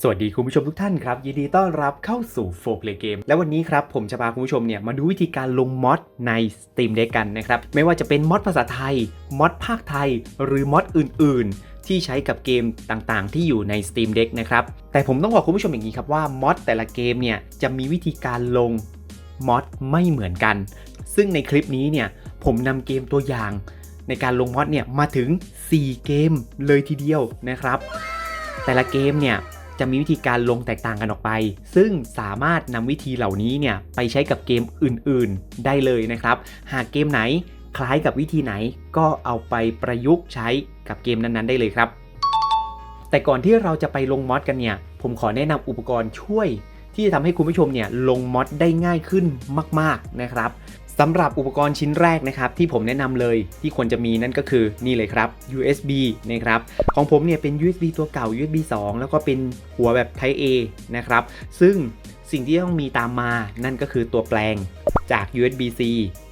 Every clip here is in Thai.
สวัสดีคุณผู้ชมทุกท่านครับ ยินดีต้อนรับเข้าสู่โฟกเลเกม และวันนี้ครับ ผมจะพาคุณผู้ชมเนี่ยมาดูวิธีการลงมอดใน Steam Deck กันนะครับ ไม่ว่าจะเป็นมอดภาษาไทยมอดภาคไทย หรือมอดอื่น ๆ ที่ใช้กับเกมต่างๆ ที่อยู่ใน Steam Deck นะครับ แต่ผมต้องบอกคุณผู้ชมอย่างนี้ครับว่ามอดแต่ละเกมเนี่ยจะมีวิธีการลงมอดไม่เหมือนกัน ซึ่งในคลิปนี้เนี่ยผมนำเกมตัวอย่าง ในการลงมอดเนี่ยมาถึง 4 เกมเลยทีเดียวนะครับ แต่ละเกมเนี่ย จะมีวิธีการลงแตกต่างกันออกไป ซึ่งสามารถนำวิธีเหล่านี้เนี่ยไปใช้กับเกมอื่นๆได้เลยนะครับ หากเกมไหนคล้ายกับวิธีไหนก็เอาไปประยุกต์ใช้กับเกมนั้นๆ ได้เลยครับ แต่ก่อนที่เราจะไปลงมอดกันเนี่ย ผมขอแนะนำอุปกรณ์ช่วยที่จะทำให้คุณผู้ชมเนี่ยลงมอดได้ง่ายขึ้นมาก ๆนะครับ สำหรับอุปกรณ์ชิ้นแรกนะครับที่ผมแนะนำเลยที่ควรจะมีนั่นก็คือนี่เลยครับ USB นะครับของผมเนี่ยเป็น USB ตัวเก่า USB 2 แล้วก็เป็นหัวแบบ Type A นะครับซึ่งสิ่งที่ต้องมีตามมานั่นก็คือตัวแปลงจาก USB C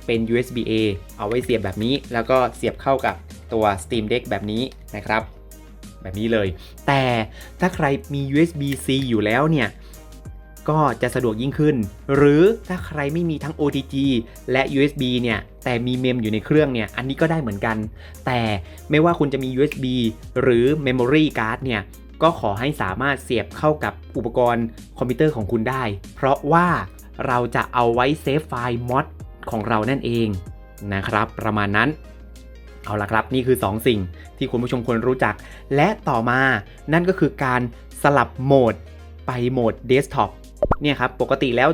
เป็น USB A เอาไว้เสียบแบบนี้ แล้วก็เสียบเข้ากับตัว Steam Deck แบบนี้นะครับ แบบนี้เลย แต่ถ้าใครมี USB C อยู่แล้วเนี่ย ก็จะสะดวกยิ่งขึ้น หรือถ้าใครไม่มีทั้ง OTG และ USB เนี่ย แต่มีเมมอยู่ในเครื่องเนี่ย อันนี้ก็ได้เหมือนกัน แต่ไม่ว่าคุณจะมี USB หรือ Memory Card เนี่ย ก็ขอให้สามารถเสียบเข้ากับอุปกรณ์คอมพิวเตอร์ของคุณได้ เพราะว่าเราจะเอาไว้เซฟไฟล์มอดของเรานั่นเองนะครับ ประมาณนั้นเอาละครับนี่คือ 2 สิ่งที่คุณผู้ชมควรรู้จัก และต่อมานั่นก็คือการสลับโหมดไปโหมดเดสก์ท็อป เนี่ยครับปกติแล้ว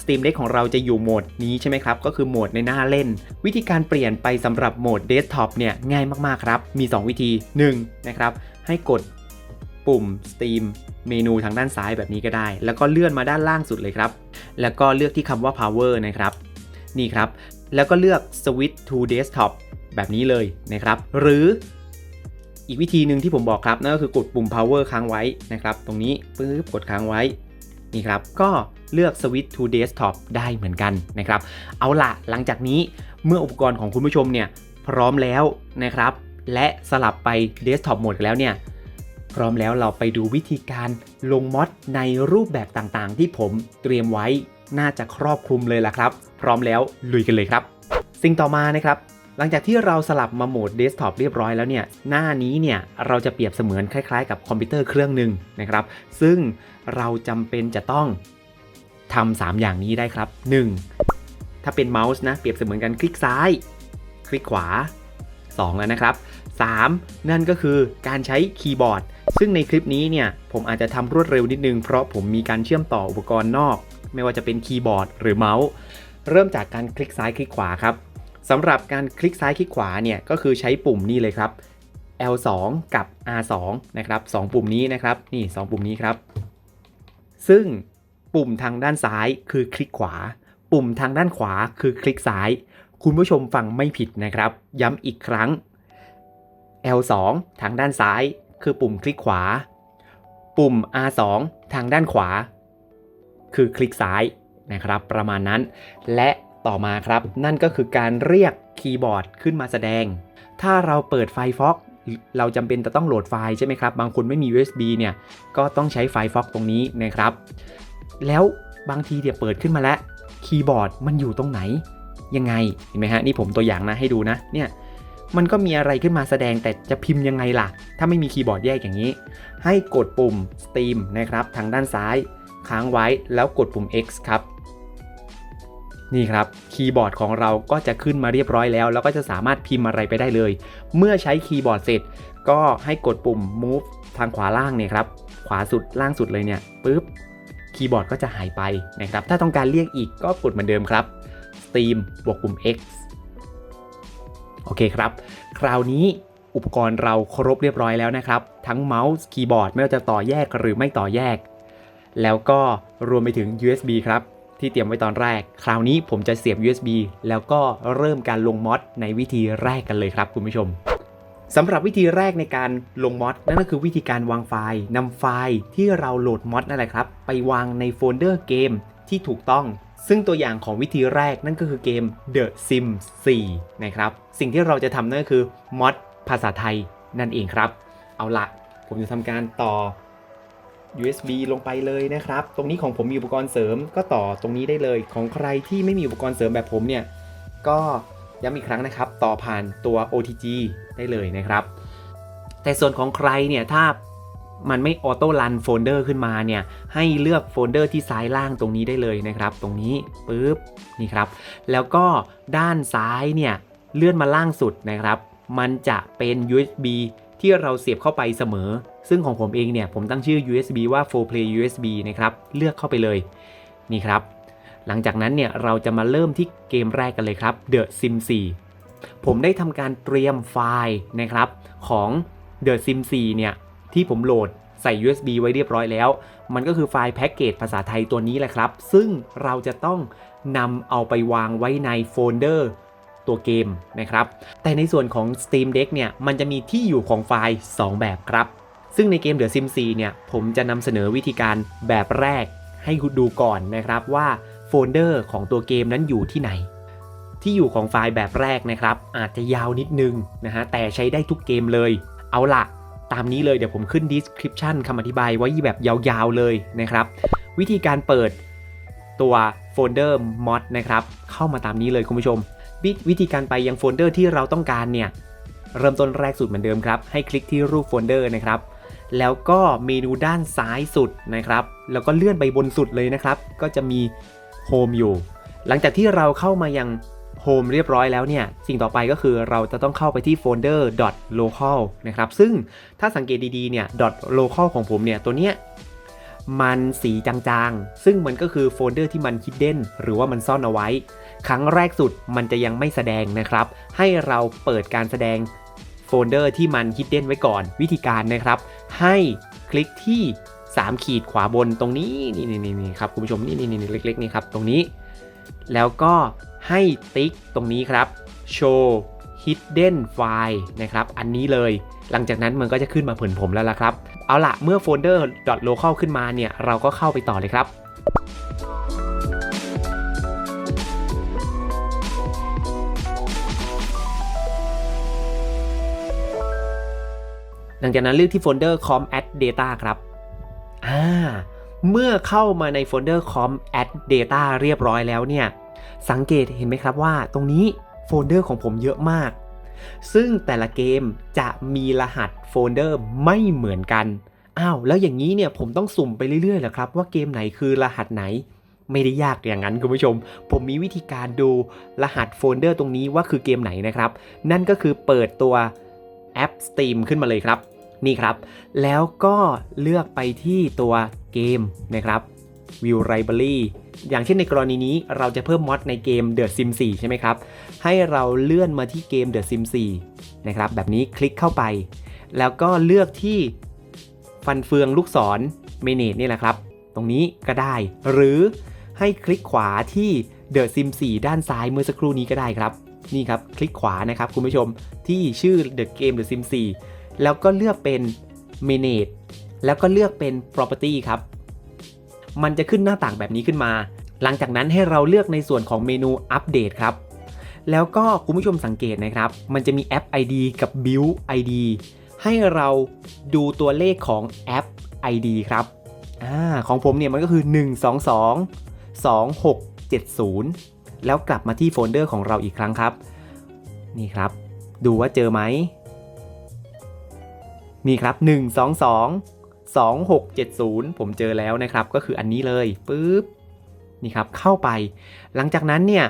Steam Deck ของเราจะอยู่โหมดนี้ใช่ไหมครับ ก็คือโหมดในหน้าเล่น วิธีการเปลี่ยนไปสำหรับโหมดเดสก์ท็อปเนี่ยง่ายมากๆครับ มี 2 วิธี 1. นะครับให้กดปุ่ม Steam เมนูทางด้านซ้ายแบบนี้ก็ได้ แล้วก็เลื่อนมาด้านล่างสุดเลยครับ แล้วก็เลือกที่คำว่า power นะครับ นี่ครับ แล้วก็เลือก switch to desktop แบบนี้เลยนะครับ หรืออีกวิธีหนึ่งที่ผมบอกครับนั่นก็คือกดปุ่ม power ค้างไว้นะครับ ตรงนี้ปึ๊บกดค้างไว้ นี่ครับก็เลือก switch to desktop ได้เหมือนกันนะครับ เอาละหลังจากนี้เมื่ออุปกรณ์ของคุณผู้ชมเนี่ยพร้อมแล้วนะครับ และสลับไป desktop โหมดกันแล้วเนี่ยพร้อมแล้วเราไปดูวิธีการลงมอดในรูปแบบต่างๆ ที่ผมเตรียมไว้น่าจะครอบคลุมเลยล่ะครับ พร้อมแล้วลุยกันเลยครับ สิ่งต่อมานะครับ หลังจากที่เราสลับมาโหมดเดสก์ท็อปเรียบร้อยแล้วเนี่ย หน้านี้เนี่ยเราจะเปรียบเสมือนคล้ายๆ กับคอมพิวเตอร์เครื่องหนึ่งนะครับ ซึ่งเราจำเป็นจะต้องทำ3อย่างนี้ได้ครับ 1. ถ้าเป็นเมาส์นะ เปรียบเสมือนกันคลิกซ้าย คลิกขวา 2 แล้วนะครับ 3. นั่นก็คือการใช้คีย์บอร์ด ซึ่งในคลิปนี้เนี่ยผมอาจจะทำรวดเร็วนิดนึง เพราะผมมีการเชื่อมต่ออุปกรณ์นอก ไม่ว่าจะเป็นคีย์บอร์ดหรือเมาส์ เริ่มจากการคลิกซ้ายคลิกขวาครับ สำหรับการคลิกซ้ายคลิกขวาเนี่ยก็คือใช้ปุ่มนี่เลยครับ L2 กับ R2 นะครับสองปุ่มนี้นะครับนี่สองปุ่มนี้ครับ ซึ่งปุ่มทางด้านซ้ายคือคลิกขวา ปุ่มทางด้านขวาคือคลิกซ้าย คุณผู้ชมฟังไม่ผิดนะครับ ย้ำอีกครั้ง L2 ทางด้านซ้าย คือปุ่มคลิกขวา ปุ่ม R2 ทางด้านขวา คือคลิกซ้ายนะครับ ประมาณนั้น และ ต่อมาครับ นั่นก็คือการเรียกคีย์บอร์ดขึ้นมาแสดง ถ้าเราเปิดไฟล์ Fox เราจำเป็นจะต้องโหลดไฟล์ใช่ไหมครับ บางคนไม่มี USB เนี่ย ก็ต้องใช้ไฟล์ Fox ตรงนี้นะครับ แล้วบางทีเดี๋ยวเปิดขึ้นมาแล้วคีย์บอร์ดมันอยู่ตรงไหน ยังไง เห็นไหมฮะ นี่ผมตัวอย่างนะให้ดูนะ เนี่ย มันก็มีอะไรขึ้นมาแสดงแต่จะพิมพ์ยังไงล่ะ ถ้าไม่มีคีย์บอร์ดแยกอย่างนี้ ให้กดปุ่ม Steam นะครับ ทางด้านซ้าย ค้างไว้แล้วกดปุ่ม X ครับ นี่ครับคีย์บอร์ดของเราก็จะขึ้นมาเรียบร้อยแล้ว แล้วก็จะสามารถพิมพ์อะไรไปได้เลย เมื่อใช้คีย์บอร์ดเสร็จ ก็ให้กดปุ่ม move ทางขวาล่างเนี่ยครับขวาสุดล่างสุดเลยเนี่ยปุ๊บคีย์บอร์ดก็จะหายไปนะครับถ้าต้องการเรียกอีกก็กดเหมือนเดิมครับ Steam บวกปุ่ม X โอเคครับ คราวนี้อุปกรณ์เราครบเรียบร้อยแล้วนะครับ ทั้งเมาส์คีย์บอร์ดไม่ว่าจะต่อแยกหรือไม่ต่อแยก แล้วก็รวมไปถึง USB ครับ ที่เตรียมไว้ตอนแรก คราวนี้ผมจะเสียบ USB แล้วก็เริ่มการลงมอดในวิธีแรกกันเลยครับคุณผู้ชมสำหรับวิธีแรกในการลงมอดนั่นก็คือวิธีการวางไฟล์นำไฟล์ที่เราโหลดมอดนั่นแหละครับ ไปวางในโฟลเดอร์เกมที่ถูกต้อง ซึ่งตัวอย่างของวิธีแรกนั่นก็คือเกม The Sims 4 นะครับ สิ่งที่เราจะทำนั่นก็คือมอดภาษาไทยนั่นเองครับ เอาละผมจะทำการต่อ USB ลงไปเลยนะครับ ตรงนี้ของผมมีอุปกรณ์เสริมก็ต่อตรงนี้ได้เลย ของใครที่ไม่มีอุปกรณ์เสริมแบบผมเนี่ย ก็ย้ำอีกครั้งนะครับ ต่อผ่านตัว OTG ได้เลยนะครับ แต่ส่วนของใครเนี่ยถ้ามันไม่ออโต้รันโฟลเดอร์ขึ้นมาเนี่ย ให้เลือกโฟลเดอร์ที่ซ้ายล่างตรงนี้ได้เลยนะครับ ตรงนี้ปุ๊บนี่ครับ แล้วก็ด้านซ้ายเนี่ยเลื่อนมาล่างสุดนะครับ มันจะเป็น USB ที่เราเสียบเข้าไปเสมอ ซึ่งของผมเองเนี่ยผมตั้งชื่อ USB ว่า 4 play USB นะครับเลือกเข้าไปเลยนี่ครับ หลังจากนั้นเนี่ยเราจะมาเริ่มที่เกมแรกกันเลยครับ The Sim 4 ผมได้ทำการเตรียมไฟล์นะครับของ The Sim 4 เนี่ยที่ผมโหลดใส่ USB ไว้เรียบร้อยแล้ว มันก็คือไฟล์แพ็กเกจภาษาไทยตัวนี้แหละครับ ซึ่งเราจะต้องนำเอาไปวางไว้ในโฟลเดอร์ ตัวเกมนะครับ แต่ในส่วนของ Steam Deck เนี่ยมันจะมีที่อยู่ของไฟล์ 2 แบบครับ ซึ่งในเกม The Sim 4เนี่ยผมจะนำเสนอวิธีการแบบแรกให้ดูก่อนนะครับว่าโฟลเดอร์ของตัวเกมนั้นอยู่ที่ไหน ที่อยู่ของไฟล์แบบแรกนะครับ อาจจะยาวนิดนึงนะฮะแต่ใช้ได้ทุกเกมเลย เอาละตามนี้เลยเดี๋ยวผมขึ้น description คำอธิบายไว้แบบยาวๆเลยนะครับ วิธีการเปิดตัวโฟลเดอร์ mod นะครับ เข้ามาตามนี้เลยคุณผู้ชม วิวิธีการไปยังโฟลเดอร์ที่เราต้องการเนี่ยเริ่มต้นแรกสุดเหมือนเดิมครับ ให้คลิกที่รูปโฟลเดอร์นะครับ แล้วก็เมนูด้านซ้ายสุดนะครับ แล้วก็เลื่อนไปบนสุดเลยนะครับ ก็จะมีโฮมอยู่ หลังจากที่เราเข้ามายังโฮมเรียบร้อยแล้วเนี่ย สิ่งต่อไปก็คือเราจะต้องเข้าไปที่โฟลเดอร์ .local นะครับ ซึ่งถ้าสังเกตดีๆเนี่ย .local ของผมเนี่ย ตัวเนี้ยมันสีจางๆ ซึ่งมันก็คือโฟลเดอร์ที่มัน hidden หรือว่ามันซ่อนเอาไว้ ครั้งแรกสุดมันจะยังไม่แสดงนะครับ ให้เราเปิดการแสดงโฟลเดอร์ที่มัน hidden ไว้ก่อนวิธีการนะครับ ให้คลิกที่ 3 ขีดขวาบนตรงนี้นี่นี่นี่ครับคุณผู้ชมนี่นี่นี่เล็กๆนี่ครับตรงนี้ แล้วก็ให้ติ๊กตรงนี้ครับ show hidden file นะครับ อันนี้เลย หลังจากนั้นมันก็จะขึ้นมาเผินผมแล้วล่ะครับ เอาละเมื่อโฟลเดอร์ .local ขึ้นมาเนี่ย เราก็เข้าไปต่อเลยครับ หลังจากนั้นเลือกที่โฟลเดอร์ com add data ครับอ่าเมื่อเข้ามาในโฟลเดอร์ com add data เรียบร้อยแล้วเนี่ย สังเกตเห็นไหมครับว่าตรงนี้โฟลเดอร์ของผมเยอะมาก ซึ่งแต่ละเกมจะมีรหัสโฟลเดอร์ไม่เหมือนกัน อ้าว แล้วอย่างนี้เนี่ยผมต้องสุ่มไปเรื่อยๆเหรอครับ ว่าเกมไหนคือรหัสไหนไม่ได้ยากอย่างนั้นคุณผู้ชม ผมมีวิธีการดูรหัสโฟลเดอร์ตรงนี้ว่าคือเกมไหนนะครับ นั่นก็คือเปิดตัว แอป Steam ขึ้นมาเลยครับ นี่ครับ แล้วก็เลือกไปที่ตัวเกมนะครับ View Library อย่างเช่นในกรณีนี้เราจะเพิ่มมอดในเกม The Sim 4 ใช่ไหมครับ ให้เราเลื่อนมาที่เกม The Sim 4 นะครับ แบบนี้คลิกเข้าไป แล้วก็เลือกที่ฟันเฟืองลูกศรเมเนจนี่แหละครับ ตรงนี้ก็ได้ หรือให้คลิกขวาที่ The Sim 4 ด้านซ้ายเมื่อสักครู่นี้ก็ได้ครับ นี่ครับคลิกขวานะครับคุณผู้ชมที่ชื่อ The Game The Sim 4 แล้วก็เลือกเป็น Manage แล้วก็เลือกเป็น Property ครับ มันจะขึ้นหน้าต่างแบบนี้ขึ้นมา หลังจากนั้นให้เราเลือกในส่วนของเมนูอัปเดตครับ แล้วก็คุณผู้ชมสังเกตนะครับ มันจะมีแอป ID กับ Build ID ให้เราดูตัวเลขของแอป ID ครับอาของผมเนี่ยมันก็คือ 122 2670 แล้วกลับมาที่โฟลเดอร์ของเราอีกครั้งครับ นี่ครับ ดูว่าเจอไหม นี่ครับ 122 2670 ผมเจอแล้วนะครับ ก็คืออันนี้เลยปึ๊บ นี่ครับ เข้าไป หลังจากนั้นเนี่ย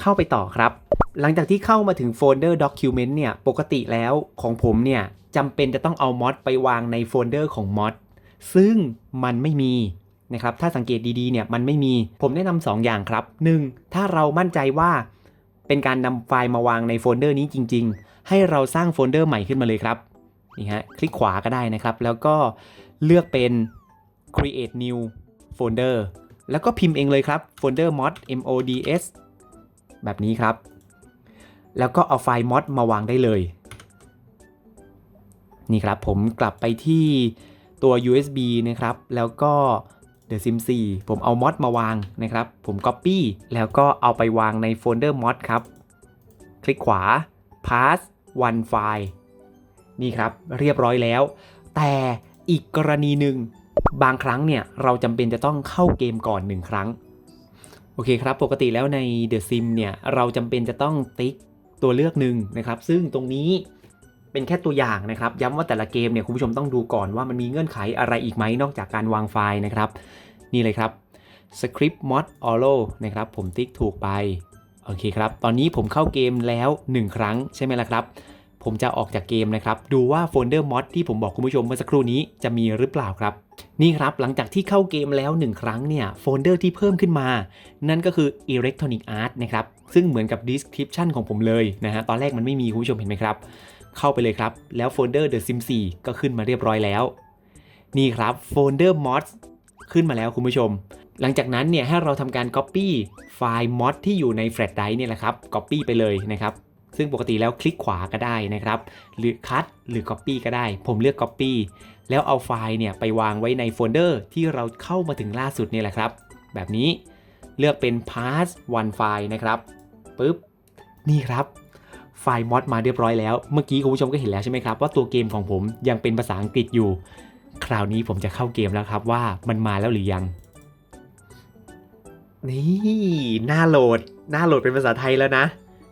เข้าไปต่อครับ หลังจากที่เข้ามาถึงโฟลเดอร์ Document เนี่ย ปกติแล้วของผมเนี่ยจำเป็นจะต้องเอามอดไปวางในโฟลเดอร์ของมอดซึ่งมันไม่มี นะครับถ้าสังเกตดีๆเนี่ยมันไม่มีผมแนะนำสองอย่างครับ 1. ถ้าเรามั่นใจว่าเป็นการนำไฟล์มาวางในโฟลเดอร์นี้จริง ๆ ให้เราสร้างโฟลเดอร์ใหม่ขึ้นมาเลยครับนี่ฮะคลิกขวาก็ได้นะครับ แล้วก็เลือกเป็น create new folder แล้วก็พิมพ์เองเลยครับ folder mod mods แบบนี้ครับ แล้วก็เอาไฟล์ mod มาวางได้เลย นี่ครับผมกลับไปที่ตัว USB นะครับ แล้วก็ The Sim 4ผมเอา mod มาวางนะครับ ผม copy แล้วก็เอาไปวางในโฟลเดอร์ mod ครับ คลิกขวา pass one file นี่ครับเรียบร้อยแล้ว แต่อีกกรณีหนึ่งบางครั้งเนี่ย เราจำเป็นจะต้องเข้าเกมก่อน1ครั้ง โอเคครับ ปกติแล้วใน The Sim เนี่ย เราจำเป็นจะต้องติ๊กตัวเลือกหนึ่งนะครับ ซึ่งตรงนี้ เป็นแค่ตัวอย่างนะครับ ย้ำว่าแต่ละเกมเนี่ยคุณผู้ชมต้องดูก่อนว่ามันมีเงื่อนไขอะไรอีกไหมนอกจากการวางไฟล์นะครับ นี่เลยครับ Script Mod a l o นะครับผมติ๊กถูกไป โอเคครับ ตอนนี้ผมเข้าเกมแล้ว 1 ครั้งใช่ไหมล่ะครับ ผมจะออกจากเกมนะครับ ดูว่าโฟลเดอร์มอดที่ผมบอกคุณผู้ชมเมื่อสักครู่นี้จะมีหรือเปล่าครับ นี่ครับ หลังจากที่เข้าเกมแล้ว 1 ครั้งเนี่ยโฟลเดอร์ที่เพิ่มขึ้นมา นั่นก็คือ Electronic Art นะครับ ซึ่งเหมือนกับ description ของผมเลยนะฮะ ตอนแรกมันไม่มีคุณผู้ชมเห็นไหมครับ เข้าไปเลยครับ แล้วโฟลเดอร์ The Sim 4ก็ขึ้นมาเรียบร้อยแล้ว นี่ครับโฟลเดอร์ mods ขึ้นมาแล้วคุณผู้ชม หลังจากนั้นเนี่ยให้เราทำการ copy ไฟล์ mod ที่อยู่ใน flash drive เนี่ยแหละครับ copy ไปเลยนะครับ ซึ่งปกติแล้วคลิกขวาก็ได้นะครับ หรือ cut หรือ copy ก็ได้ ผมเลือก copy แล้วเอาไฟล์เนี่ยไปวางไว้ในโฟลเดอร์ที่เราเข้ามาถึงล่าสุดเนี่ยแหละครับ แบบนี้เลือกเป็น pass one file นะครับปึ๊บนี่ครับ ไฟล์ mod มาเรียบร้อยแล้ว เมื่อกี้คุณผู้ชมก็เห็นแล้วใช่ไหมครับว่าตัวเกมของผมยังเป็นภาษาอังกฤษอยู่ คราวนี้ผมจะเข้าเกมแล้วครับว่ามันมาแล้วหรือยัง นี่หน้าโหลด หน้าโหลดเป็นภาษาไทยแล้วนะ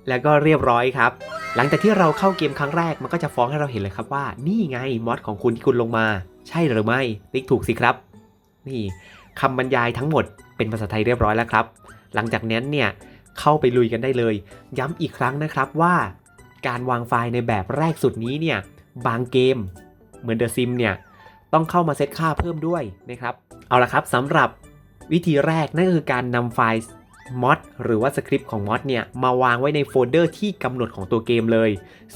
แล้วก็เรียบร้อยครับ หลังจากที่เราเข้าเกมครั้งแรกมันก็จะฟ้องให้เราเห็นเลยครับว่า นี่ไงมอดของคุณที่คุณลงมา ใช่หรือไม่ติ๊กถูกสิครับ นี่คำบรรยายทั้งหมดเป็นภาษาไทยเรียบร้อยแล้วครับ หลังจากนั้นเนี่ย เข้าไปลุยกันได้เลย ย้ำอีกครั้งนะครับว่าการวางไฟล์ในแบบแรกสุดนี้เนี่ยบางเกมเหมือน The Sim เนี่ยต้องเข้ามาเซตค่าเพิ่มด้วยนะครับเอาละครับสำหรับวิธีแรกนั่นก็คือการนำไฟล์ mod หรือว่าสคริปต์ของ mod เนี่ยมาวางไว้ในโฟลเดอร์ที่กำหนดของตัวเกมเลย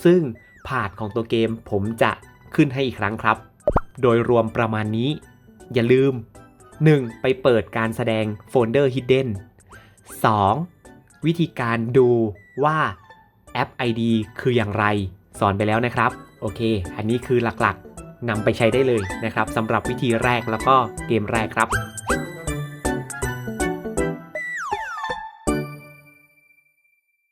ซึ่งพาดของตัวเกมผมจะขึ้นให้อีกครั้งครับ โดยรวมประมาณนี้ อย่าลืม 1. ไปเปิดการแสดงโฟลเดอร์ hidden 2. วิธีการดูว่าแอป ID คืออย่างไร สอนไปแล้วนะครับ โอเค อันนี้คือหลักๆนำไปใช้ได้เลยนะครับสำหรับวิธีแรกแล้วก็เกมแรกครับ